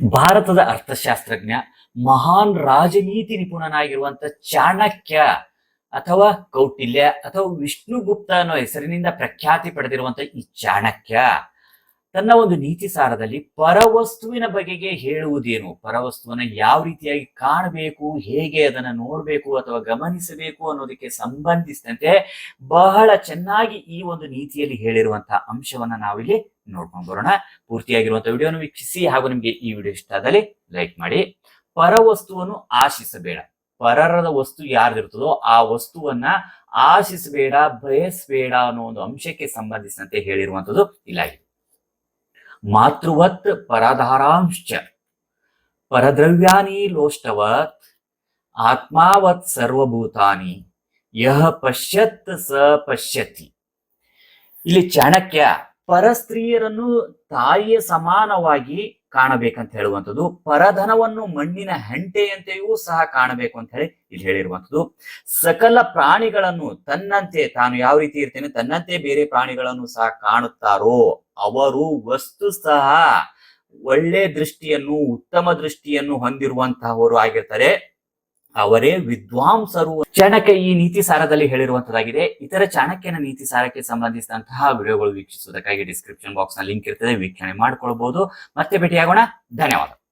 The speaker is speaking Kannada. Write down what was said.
ಭಾರತದ ಅರ್ಥಶಾಸ್ತ್ರಜ್ಞ, ಮಹಾನ್ ರಾಜನೀತಿ ನಿಪುಣನಾಗಿರುವಂತ ಚಾಣಕ್ಯ ಅಥವಾ ಕೌಟಿಲ್ಯ ಅಥವಾ ವಿಷ್ಣುಗುಪ್ತ ಅನ್ನೋ ಹೆಸರಿನಿಂದ ಪ್ರಖ್ಯಾತಿ ಪಡೆದಿರುವಂತ ಈ ಚಾಣಕ್ಯ. ತನ್ನ ಒಂದು ನೀತಿ ಸಾರದಲ್ಲಿ ಪರವಸ್ತುವಿನ ಬಗೆಗೆ ಹೇಳುವುದೇನು? ಪರವಸ್ತುವನ್ನ ಯಾವ ರೀತಿಯಾಗಿ ಕಾಣಬೇಕು? ಹೇಗೆ ಅದನ್ನ ನೋಡಬೇಕು ಅಥವಾ ಗಮನಿಸಬೇಕು ಅನ್ನೋದಕ್ಕೆ ಸಂಬಂಧಿಸಿದಂತೆ ಬಹಳ ಚೆನ್ನಾಗಿ ಈ ಒಂದು ನೀತಿಯಲ್ಲಿ ಹೇಳಿರುವಂತಹ ಅಂಶವನ್ನ ನಾವಿಲ್ಲಿ ನೋಡ್ಕೊಂಡು ಬರೋಣ. ಪೂರ್ತಿಯಾಗಿರುವಂತಹ ವಿಡಿಯೋನ ವೀಕ್ಷಿಸಿ ಹಾಗೂ ನಿಮಗೆ ಈ ವಿಡಿಯೋ ಇಷ್ಟ ಆದಲ್ಲಿ ಲೈಕ್ ಮಾಡಿ. ಪರವಸ್ತುವನ್ನು ಆಶಿಸಬೇಡ. ಪರರದ ವಸ್ತು ಯಾರ್ದಿರ್ತದೋ ಆ ವಸ್ತುವನ್ನ ಆಶಿಸಬೇಡ, ಬಯಸಬೇಡ ಅನ್ನೋ ಒಂದು ಅಂಶಕ್ಕೆ ಸಂಬಂಧಿಸಿದಂತೆ ಹೇಳಿರುವಂತದ್ದು ಇಲ್ಲಾಗಿದೆ ಮಾತೃವತ್ ಪರಧಾರಾಂಶ್ಚ. ಪರದ್ರವ್ಯಾನಿ ಲೋಷ್ಟವತ್, ಆತ್ಮಾವತ್ ಸರ್ವಭೂತಾನಿ ಯಹ ಪಶ್ಯತ್ ಸ ಪಶ್ಯತಿ. ಇಲ್ಲಿ ಚಾಣಕ್ಯ ಪರಸ್ತ್ರೀಯರನ್ನು ತಾಯಿಯ ಸಮಾನವಾಗಿ ಕಾಣಬೇಕಂತ ಹೇಳುವಂಥದ್ದು. ಪರಧನವನ್ನು ಮಣ್ಣಿನ ಹೆಂಟೆಯಂತೆಯೂ ಸಹ ಕಾಣಬೇಕು ಅಂತ ಹೇಳಿ ಇಲ್ಲಿ ಹೇಳಿರುವಂಥದ್ದು. ಸಕಲ ಪ್ರಾಣಿಗಳನ್ನು ತನ್ನಂತೆ ತಾನು ಯಾವ ರೀತಿ ಇರ್ತೇನೆ, ತನ್ನಂತೆ ಬೇರೆ ಪ್ರಾಣಿಗಳನ್ನು ಸಹ ಕಾಣುತ್ತಾರೋ ಅವರು ವಸ್ತು ಸಹ ಒಳ್ಳೆ ದೃಷ್ಟಿಯನ್ನು, ಉತ್ತಮ ದೃಷ್ಟಿಯನ್ನು ಹೊಂದಿರುವಂತಹವರು ಆಗಿರ್ತಾರೆ. ಅವರೇ ವಿದ್ವಾಂಸರು ಚಾಣಕ್ಯ ಈ ನೀತಿ ಸಾರದಲ್ಲಿ ಹೇಳಿರುವಂತದಾಗಿದೆ ಇತರ ಚಾಣಕ್ಯನ ನೀತಿ ಸಾರಕ್ಕೆ ಸಂಬಂಧಿಸಿದಂತಹ ವಿಡಿಯೋಗಳು ವೀಕ್ಷಿಸುವುದಕ್ಕಾಗಿ ಡಿಸ್ಕ್ರಿಪ್ಷನ್ ಬಾಕ್ಸ್ನ ಲಿಂಕ್ ಇರ್ತದೆ. ವೀಕ್ಷಣೆ ಮಾಡ್ಕೊಳ್ಬಹುದು ಮತ್ತೆ ಭೇಟಿಯಾಗೋಣ. ಧನ್ಯವಾದ.